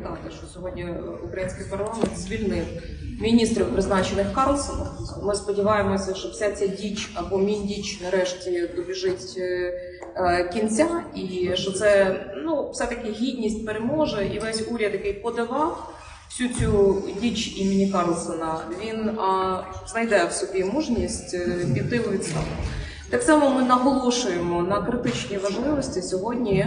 привітати, що сьогодні український парламент звільнив міністрів, призначених Карлсоном. Ми сподіваємося, що вся ця діч або міндіч нарешті добіжить е, е, кінця, і що це ну все-таки гідність переможе, і весь уряд, який подавав. Всю цю діч імені Карлсона він а, знайде в собі мужність е, піти у відставку. Так само ми наголошуємо на критичній важливості сьогодні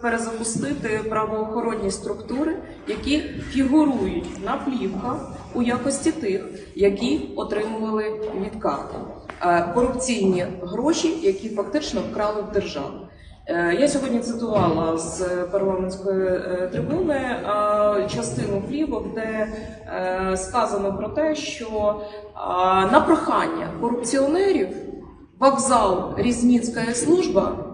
перезапустити правоохоронні структури, які фігурують на плівках у якості тих, які отримували відкати. Е, корупційні гроші, які фактично вкрали в державу. Е, Я сьогодні цитувала з парламентської е, трибуни частину плівок, де сказано про те, що на прохання корупціонерів вокзал Різніцька служба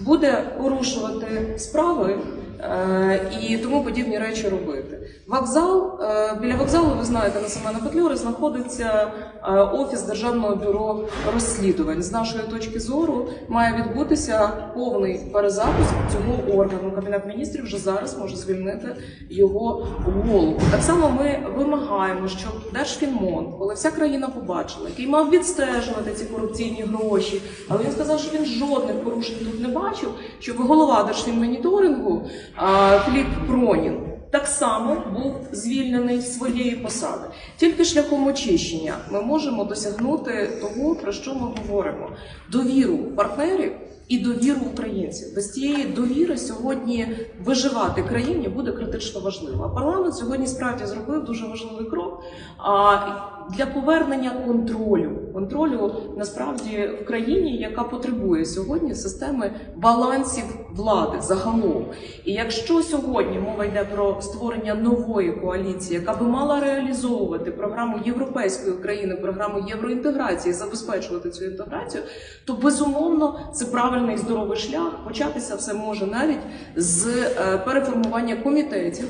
буде порушувати справи е, і тому подібні речі робити. Вокзал е, біля вокзалу, ви знаєте, на Семена Петлюри знаходиться е, офіс Державного бюро розслідувань. З нашої точки зору має відбутися повний перезапуск цього органу. Кабінет міністрів вже зараз може звільнити його голову. Так само ми вимагаємо, щоб Держфінмон, коли вся країна побачила, який мав відстежувати ці корупційні гроші, але він сказав, що він жодних порушень тут не бачив, щоб голова Держфінмоніторингу а, Філіп Пронін так само був звільнений своєї посади. Тільки шляхом очищення ми можемо досягнути того, про що ми говоримо: довіру партнерів і довіру українців. Без цієї довіри сьогодні виживати країні буде критично важливо. А парламент сьогодні справді зробив дуже важливий крок для повернення контролю. Контролю насправді в країні, яка потребує сьогодні системи балансів влади загалом. І якщо сьогодні мова йде про створення нової коаліції, яка би мала реалізовувати програму європейської України, програму євроінтеграції, забезпечувати цю інтеграцію, то безумовно це правильний здоровий шлях. Початися все може навіть з е, переформування комітетів,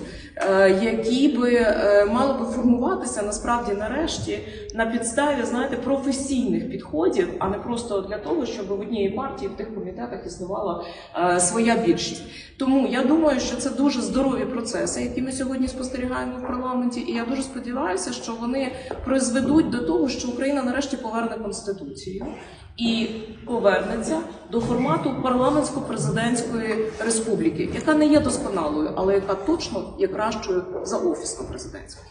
які би е, мали би формуватися насправді нарешті на підставі знаєте професійних підходів, а не просто для того, щоб в одній партії в тих комітетах існувала е, своя більшість. Тому я думаю, що це дуже здорові процеси, які ми сьогодні спостерігаємо в парламенті, і я дуже сподіваюся, що вони призведуть до того, що Україна нарешті поверне конституцію і повернеться до формату парламентсько-президентської республіки, яка не є досконалою, але яка точно є кращою за офісно-президентську.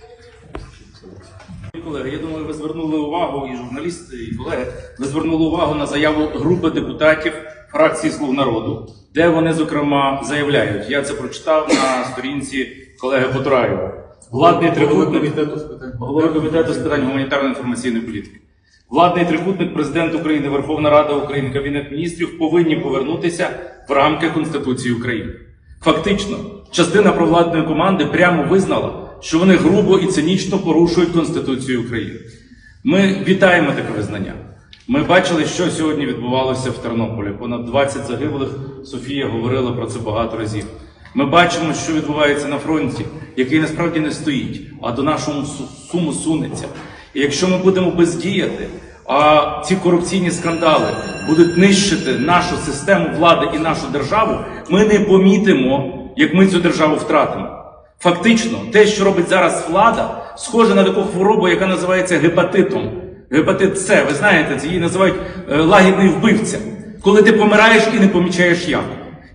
Колеги, я думаю, ви звернули увагу, і журналісти, і колеги, ви звернули увагу на заяву групи депутатів фракції Слуг народу, де вони, зокрема, заявляють. Я це прочитав на сторінці колеги Потураєва. Владний трикутник комітету з питань. голови комітету з питань гуманітарної інформаційної політики. Владний трикутник, президент України, Верховна Рада України, Кабінет міністрів повинні повернутися в рамки Конституції України. Фактично, частина провладної команди прямо визнала, що вони грубо і цинічно порушують Конституцію України. Ми вітаємо таке визнання. Ми бачили, що сьогодні відбувалося в Тернополі. Понад 20 загиблих. Софія говорила про це багато разів. Ми бачимо, що відбувається на фронті, який насправді не стоїть, а до нашого суму сунеться. І якщо ми будемо бездіяти, а ці корупційні скандали будуть нищити нашу систему влади і нашу державу, ми не помітимо, як ми цю державу втратимо. Фактично, те, що робить зараз влада, схоже на таку хворобу, яка називається гепатитом. Гепатит С, ви знаєте, це її називають е, лагідний вбивця, коли ти помираєш і не помічаєш як.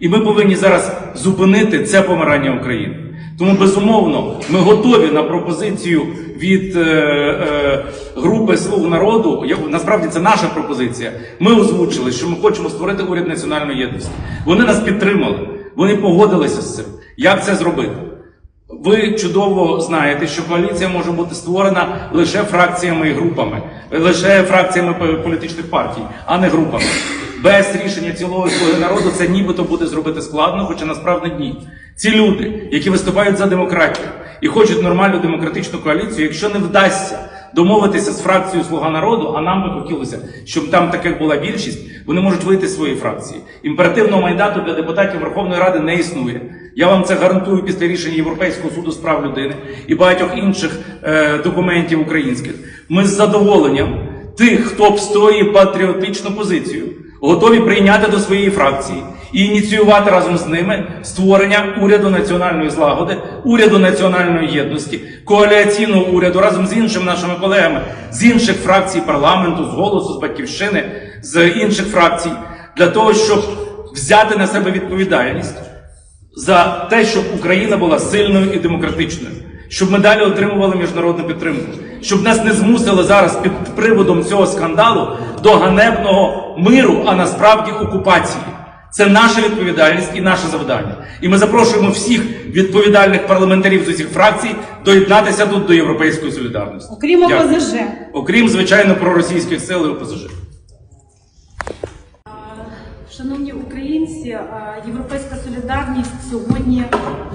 І ми повинні зараз зупинити це помирання України. Тому безумовно ми готові на пропозицію від е, е, групи слуг народу. Я- Насправді це наша пропозиція. Ми озвучили, що ми хочемо створити уряд національної єдності. Вони нас підтримали, вони погодилися з цим. Як це зробити? Ви чудово знаєте, що коаліція може бути створена лише фракціями і групами, лише фракціями політичних партій, а не групами. Без рішення цілої слуги народу це нібито буде зробити складно, хоча насправді ні. Ці люди, які виступають за демократію і хочуть нормальну демократичну коаліцію, якщо не вдасться домовитися з фракцією Слуга народу, а нам би хотілося, щоб там таких була більшість, вони можуть вийти з своєї фракції. Імперативного мандату для депутатів Верховної Ради не існує. Я вам це гарантую після рішення Європейського суду з прав людини і багатьох інших е, документів українських. Ми з задоволенням тих, хто обстоює патріотичну позицію, готові прийняти до своєї фракції і ініціювати разом з ними створення уряду національної злагоди, уряду національної єдності, коаліційного уряду разом з іншими нашими колегами з інших фракцій парламенту, з голосу, з батьківщини, з інших фракцій, для того, щоб взяти на себе відповідальність за те, щоб Україна була сильною і демократичною, щоб ми далі отримували міжнародну підтримку, щоб нас не змусили зараз під приводом цього скандалу до ганебного миру, а насправді окупації. Це наша відповідальність і наше завдання. І ми запрошуємо всіх відповідальних парламентарів з усіх фракцій доєднатися тут до європейської солідарності. Окрім ОПЗЖ. окрім звичайно проросійських сил і ОПЗЖ. Шановні українці, європейська солідарність сьогодні,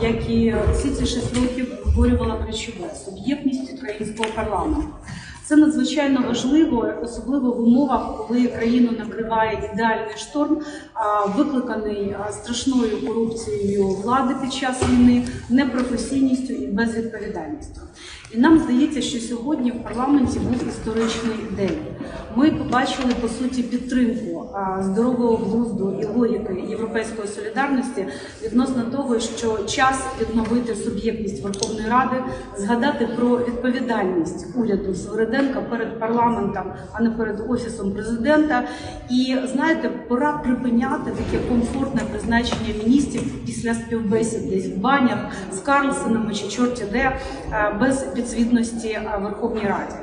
як і всі ці шість років, виборювала ключове суб'єктність українського парламенту. Це надзвичайно важливо, особливо в умовах, коли країну накриває ідеальний шторм, викликаний страшною корупцією влади під час війни, непрофесійністю і безвідповідальністю. І нам здається, що сьогодні в парламенті був історичний день. Ми побачили по суті підтримку здорового глузду і логіки європейської солідарності відносно того, що час відновити суб'єктність Верховної Ради, згадати про відповідальність уряду Свериденка перед парламентом, а не перед офісом президента. І знаєте, пора припиняти таке комфортне призначення міністрів після співбесід десь в банях з Карлсонами чи чорті де без підзвітності е, Верховній Раді.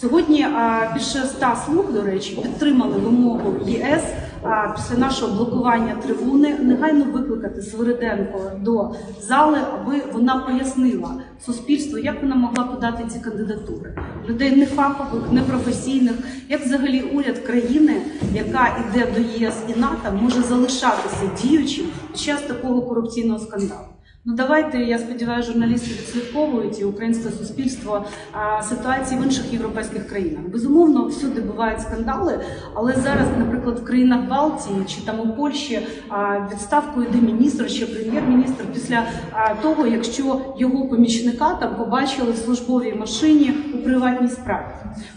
Сьогодні більше ста слуг, до речі, підтримали вимогу ЄС після нашого блокування трибуни негайно викликати Свириденко до зали, аби вона пояснила суспільству, як вона могла подати ці кандидатури. Людей нефахових, непрофесійних, як взагалі уряд країни, яка йде до єС і НАТО, може залишатися діючим під час такого корупційного скандалу. Ну давайте, я сподіваюся, журналісти відслідковують і українське суспільство ситуації в інших європейських країнах. Безумовно, всюди бувають скандали, але зараз, наприклад, в країнах Балтії чи там у Польщі відставку йде міністр чи прем'єр-міністр після того, якщо його помічника там побачили в службовій машині у приватній справі,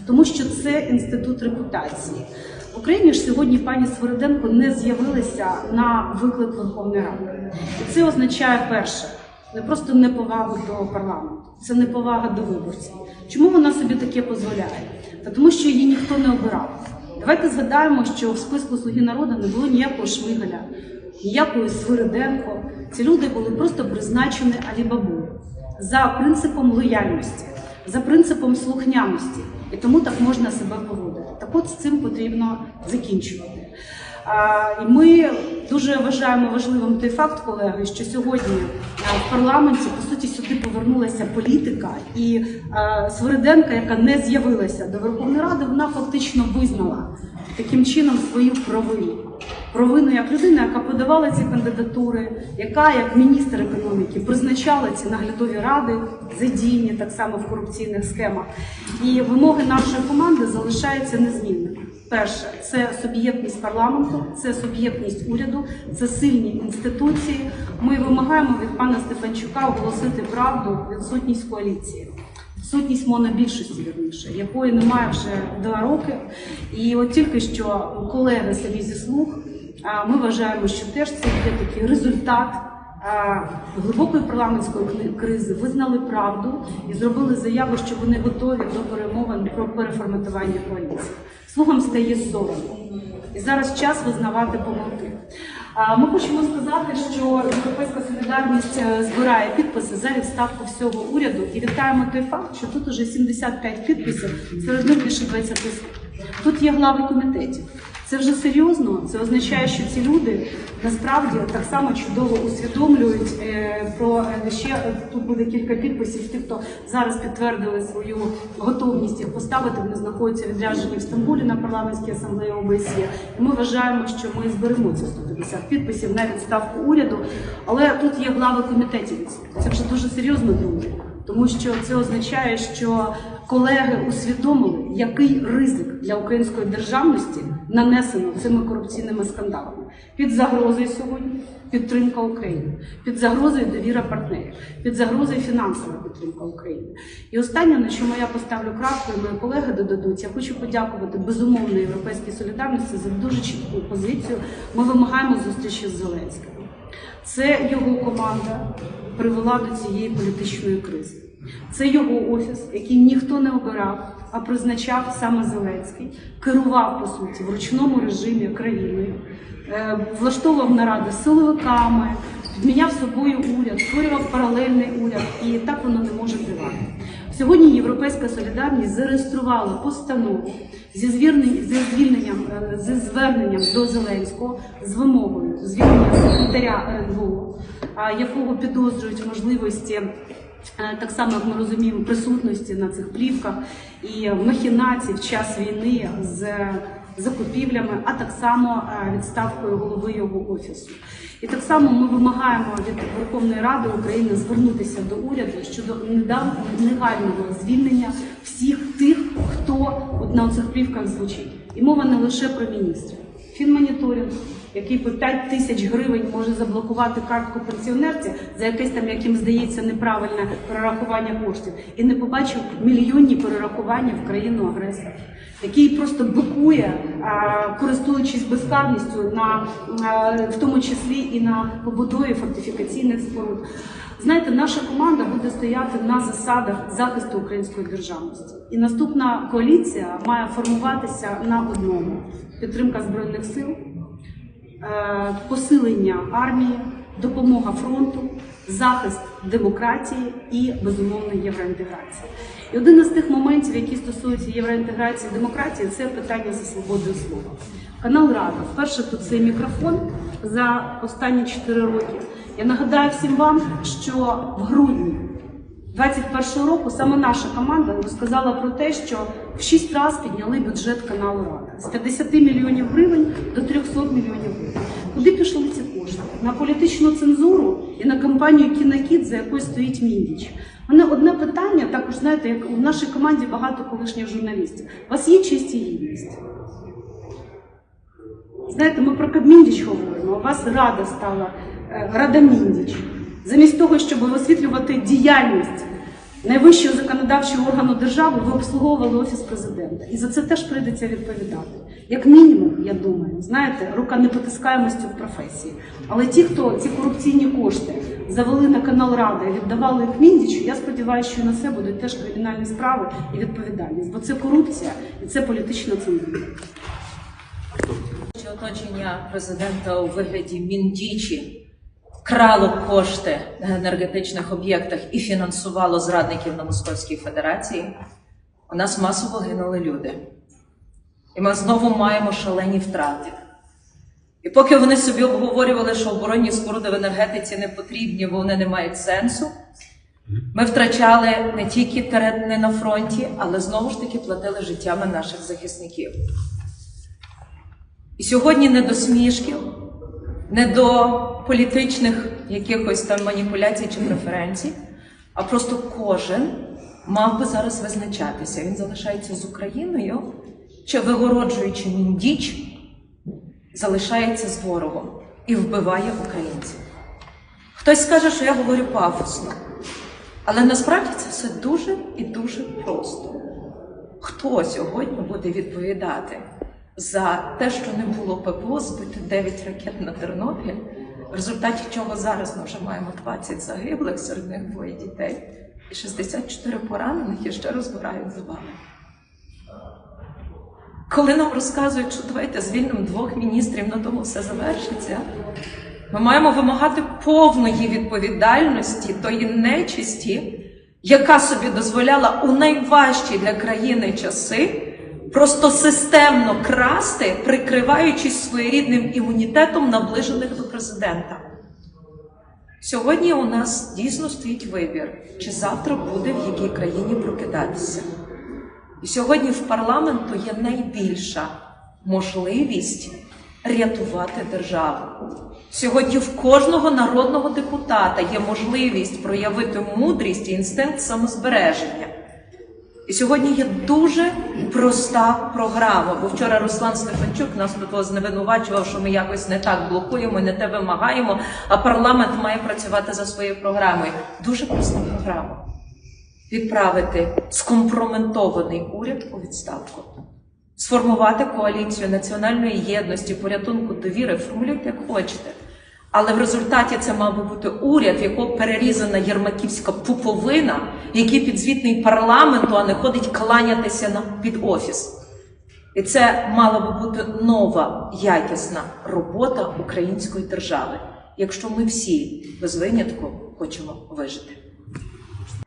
тому що це інститут репутації. В Україні ж сьогодні пані Свириденко не з'явилася на виклик Верховної Ради. І це означає перше, не просто неповагу до парламенту, це неповага до виборців. Чому вона собі таке дозволяє? Та тому, що її ніхто не обирав. Давайте згадаємо, що в списку Слуги народу не було ніякого Шмигаля, ніякої Свириденко. Ці люди були просто призначені Алібабою за принципом лояльності, за принципом слухняності. І тому так можна себе поводити. Так от з цим потрібно закінчувати. І ми дуже вважаємо важливим той факт, колеги, що сьогодні а, в парламенті по суті сюди повернулася політика, і а, Свириденка, яка не з'явилася до Верховної Ради, вона фактично визнала таким чином свою провину. Провину як людина, яка подавала ці кандидатури, яка як міністр економіки призначала ці наглядові ради задіяні так само в корупційних схемах. І вимоги нашої команди залишаються незмінними. Перше, це суб'єктність парламенту, це суб'єктність уряду, це сильні інституції. Ми вимагаємо від пана Стефанчука оголосити правду відсутність коаліції. Відсутність монобільшості, вірніше, якої немає вже два роки. І от тільки що колеги самі зі слуг, а, ми вважаємо, що теж це є такий результат глибокої парламентської кризи, визнали правду і зробили заяву, що вони готові до перемовин про переформатування коаліції. Слугам стає соромно. І зараз час визнавати помилки. Ми хочемо сказати, що Європейська солідарність е, збирає підписи за відставку всього уряду і вітаємо той факт, що тут уже 75 підписів, серед них більше 20 слів. Тут є глави комітетів. Це вже серйозно. Це означає, що ці люди насправді так само чудово усвідомлюють е, про е, ще тут буде кілька підписів. Тих, хто зараз підтвердили свою готовність їх поставити. Вони знаходяться відряджені в Стамбулі на парламентській асамблеї ОБСЄ. І ми вважаємо, що ми зберемо ці 150 підписів на відставку уряду. Але тут є глави комітетів. Це вже дуже серйозно, друзі. Тому що це означає, що колеги усвідомили, який ризик для української державності нанесено цими корупційними скандалами. Під загрозою сьогодні підтримка України, під загрозою довіра партнерів, під загрозою фінансова підтримка України. І останнє, на чому я поставлю крапку, і мої колеги додадуть, я хочу подякувати безумовно Європейській солідарності за дуже чітку позицію. Ми вимагаємо зустрічі з Зеленським. Це його команда привела до цієї політичної кризи. Це його офіс, який ніхто не обирав, а призначав саме Зеленський, керував по суті в ручному режимі країною, е, влаштовував наради з силовиками, підміняв собою уряд, створював паралельний уряд, і так воно не може тривати. Сьогодні Європейська солідарність зареєструвала постанову зі звільненням, е, зі зверненням до Зеленського з вимогою звільнення секретаря РНБО, якого підозрюють можливості. Е, Так само, як ми розуміємо, присутності на цих плівках і махінацій в час війни з закупівлями, а так само е, відставкою голови його офісу. І так само ми вимагаємо від Верховної Ради України звернутися до уряду щодо негайного звільнення всіх тих, хто на цих плівках звучить. І мова не лише про міністрів. Фінмоніторинг, який по 5 тисяч гривень може заблокувати картку пенсіонерці за якесь там, яким здається, неправильне перерахування коштів, і не побачив мільйонні перерахування в країну агресора, який просто блокує, а, користуючись безкарністю на в тому числі і на побудові фортифікаційних споруд. Знаєте, наша команда буде стояти на засадах захисту української державності, і наступна коаліція має формуватися на одному: підтримка збройних сил, посилення армії, допомога фронту, захист демократії і безумовно євроінтеграція. І один із тих моментів, які стосуються євроінтеграції демократії, це питання за свободою слова. Канал Рада вперше тут цей мікрофон за останні 4 роки. Я нагадаю всім вам, що в грудні 21 року саме наша команда розказала про те, що в 6 разів підняли бюджет каналу Рада з 50 мільйонів гривень до 300 мільйонів гривень. Куди пішли ці кошти? На політичну цензуру і на кампанію Кінокіт, за якою стоїть Міндіч. Мене одне питання, також знаєте, як у нашій команді багато колишніх журналістів. У вас є честь і гідність? Знаєте, ми про Кабміндіч говоримо, а у вас рада стала е, Рада Міндіч. Замість того, щоб висвітлювати діяльність найвищого законодавчого органу держави, ви обслуговували офіс президента. І за це теж прийдеться відповідати. Як мінімум, я думаю, знаєте, рука непотискаємості в професії. Але ті, хто ці корупційні кошти завели на канал Рада і віддавали їх Міндічу, я сподіваюся, що на це будуть теж кримінальні справи і відповідальність. Бо це корупція і це політична цензура. Оточення президента у вигляді Міндічі крало кошти на енергетичних об'єктах і фінансувало зрадників на Московській Федерації, у нас масово гинули люди. І ми знову маємо шалені втрати. І поки вони собі обговорювали, що оборонні споруди в енергетиці не потрібні, бо вони не мають сенсу, ми втрачали не тільки терени на фронті, але знову ж таки платили життями наших захисників. І сьогодні не до смішків, не до політичних якихось там маніпуляцій чи преференцій, а просто кожен мав би зараз визначатися. Він залишається з Україною, чи вигороджуючи міндіч, залишається з ворогом і вбиває українців. Хтось скаже, що я говорю пафосно, але насправді це все дуже і дуже просто. Хто сьогодні буде відповідати за те, що не було ППО, збито 9 ракет на Тернопіль, в результаті чого зараз ми вже маємо 20 загиблих, серед них двоє дітей, і 64 поранених і ще розбирають завали. Коли нам розказують, що давайте звільнимо двох міністрів, на тому все завершиться, ми маємо вимагати повної відповідальності тої нечисті, яка собі дозволяла у найважчі для країни часи просто системно красти, прикриваючись своєрідним імунітетом наближених до президента. Сьогодні у нас дійсно стоїть вибір, чи завтра буде в якій країні прокидатися. І сьогодні в парламенту є найбільша можливість рятувати державу. Сьогодні в кожного народного депутата є можливість проявити мудрість і інстинкт самозбереження. І сьогодні є дуже проста програма. Бо вчора Руслан Стефанчук нас тут зневинувачував, що ми якось не так блокуємо, не те вимагаємо, а парламент має працювати за своєю програмою. Дуже проста програма. Відправити скомпроментований уряд у відставку, сформувати коаліцію національної єдності, порятунку довіри, формулюйте як хочете. Але в результаті це мав би бути уряд, в якого перерізана єрмаківська пуповина, який підзвітний парламенту, а не ходить кланятися на під офіс. І це мала би бути нова якісна робота української держави, якщо ми всі без винятку хочемо вижити.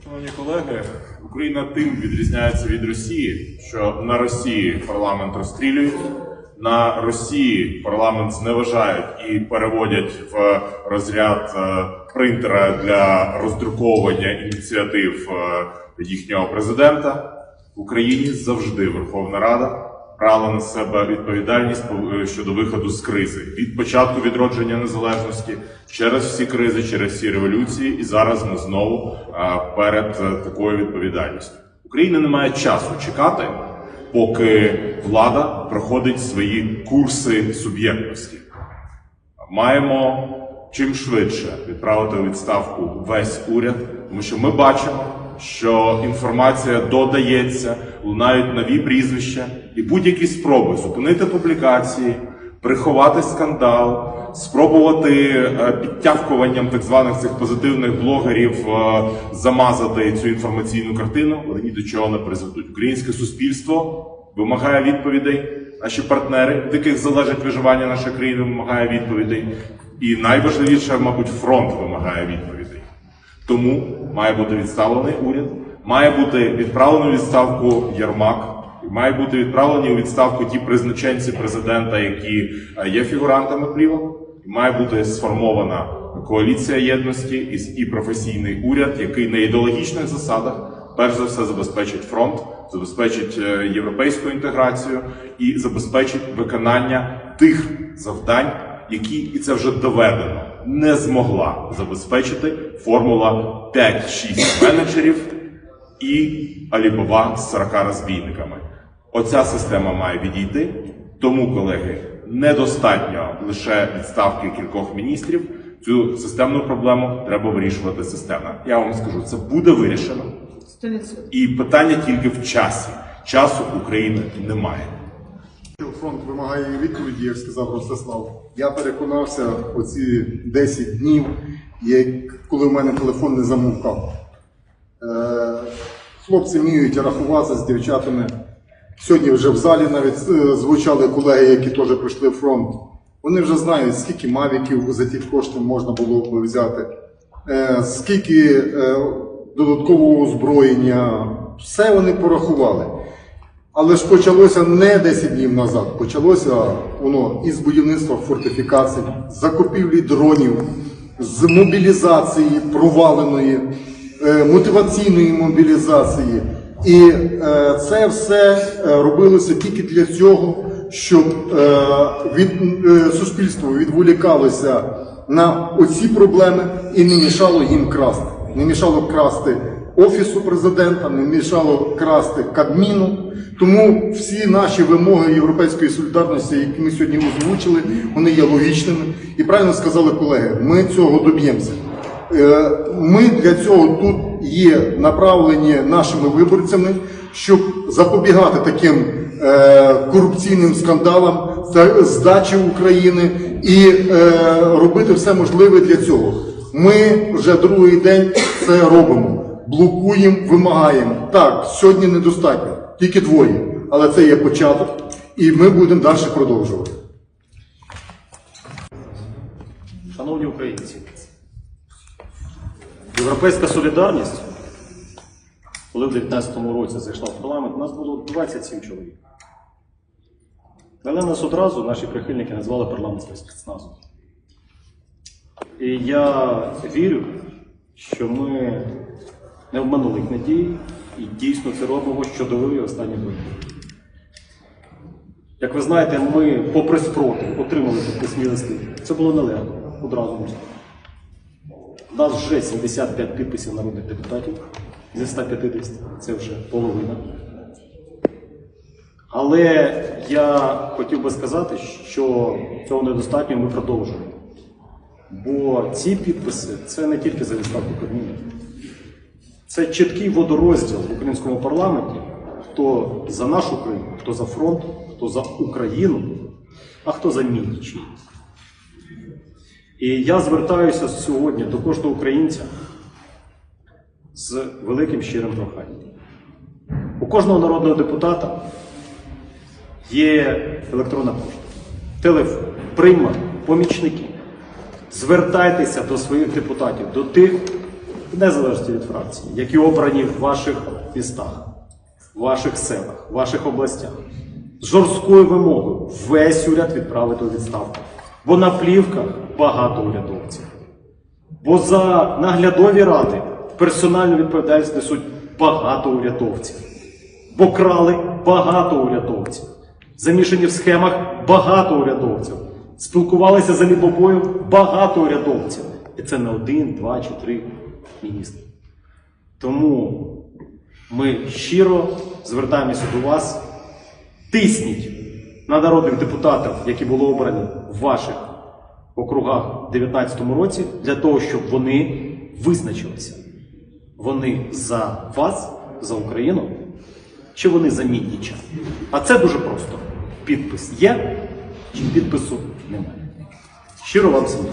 Шановні колеги, Україна тим відрізняється від Росії, що на Росії парламент розстрілюють, на Росії парламент зневажають і переводять в розряд е, принтера для роздруковування ініціатив е, їхнього президента. В Україні завжди Верховна Рада брала на себе відповідальність по- щодо виходу з кризи від початку відродження незалежності через всі кризи, через всі революції, і зараз ми знову перед е, такою відповідальністю. Україна не має часу чекати, поки влада проходить свої курси суб'єктності. Маємо чим швидше відправити у відставку весь уряд, тому що ми бачимо, що інформація додається, лунають нові прізвища, і будь-які спроби зупинити публікації, приховати скандал, спробувати е, підтягуванням так званих цих позитивних блогерів е, замазати цю інформаційну картину, вони ні до чого не призведуть. Українське суспільство вимагає відповідей. Наші партнери, від яких залежить виживання нашої країни, вимагає відповідей. І найважливіше, мабуть, фронт вимагає відповідей. Тому має бути відставлений уряд, має бути відправлений у відставку Єрмак, має бути відправлені у відставку ті призначенці президента, які е, є фігурантами плівок. Має бути сформована коаліція єдності і, професійний уряд, який на ідеологічних засадах перш за все забезпечить фронт, забезпечить е, європейську інтеграцію і забезпечить виконання тих завдань, які і це вже доведено, не змогла забезпечити формула 5-6 менеджерів і Алібaba з 40 розбійниками. Оця система має відійти. Тому, колеги, недостатньо лише відставки кількох міністрів. Цю системну проблему треба вирішувати системно. Я вам скажу, це буде вирішено. 100%. І питання тільки в часі. Часу України немає. Фронт вимагає відповіді, як сказав Ростислав. Я переконався оці 10 днів, як, коли в мене телефон не замовкав. Е, хлопці вміють рахуватися з дівчатами. Сьогодні вже в залі навіть е, звучали колеги, які теж пройшли фронт. Вони вже знають, скільки мавіків за ті кошти можна було б взяти, е, скільки е, додаткового озброєння. Все вони порахували. Але ж почалося не 10 днів назад, почалося воно із будівництва фортифікацій, закупівлі дронів, з мобілізації проваленої, мотиваційної мобілізації. І е, це все е, робилося тільки для цього, щоб е, від суспільство відволікалося на оці проблеми і не мішало їм красти. Не мішало красти офісу президента, не мішало красти Кабміну. Тому всі наші вимоги європейської солідарності, які ми сьогодні озвучили, вони є логічними. І правильно сказали колеги, ми цього доб'ємося. Е, Ми для цього тут є направлені нашими виборцями, щоб запобігати таким е, корупційним скандалам здачі України і е, робити все можливе для цього. Ми вже другий день це робимо. Блокуємо, вимагаємо. Так, сьогодні недостатньо, тільки двоє, але це є початок, і ми будемо далі продовжувати. Шановні українці, європейська солідарність, коли в 2019 році зайшла в парламент, у нас було 27 чоловік. Але нас одразу наші прихильники назвали парламентським спецназом. І я вірю, що ми не обманули їх надії і дійсно це робимо, що довели останні роки. Як ви знаєте, ми, попри спротив, отримали підписні листи. Це було нелегко, одразу. У нас вже 75 підписів народних депутатів. зі 150. Це вже половина. Але я хотів би сказати, що цього недостатньо ми продовжуємо. Бо ці підписи це не тільки за відставку Кабміну. Це чіткий водорозділ в українському парламенті, хто за нашу країну, хто за фронт, хто за Україну, а хто за Міннічі. І я звертаюся сьогодні до кожного українця з великим щирим проханням. У кожного народного депутата є електронна пошта, телефон, прийма, помічники. Звертайтеся до своїх депутатів, до тих, незалежно від фракції, які обрані в ваших містах, в ваших селах, в ваших областях. З жорсткою вимогою весь уряд відправити у відставку. Бо на плівках багато урядовців. Бо за наглядові ради персональну відповідальність несуть багато урядовців. Бо крали багато урядовців. Замішані в схемах багато урядовців. Спілкувалися за лібобою багато урядовців. І це не один, два чи три міністри. Тому ми щиро звертаємося до вас. Тисніть на народних депутатів, які були обрані в ваших округах у 2019 році, для того, щоб вони визначилися. Вони за вас, за Україну, чи вони за Мідніча? А це дуже просто. Підпис є, чи підпису немає. Щиро вам всім.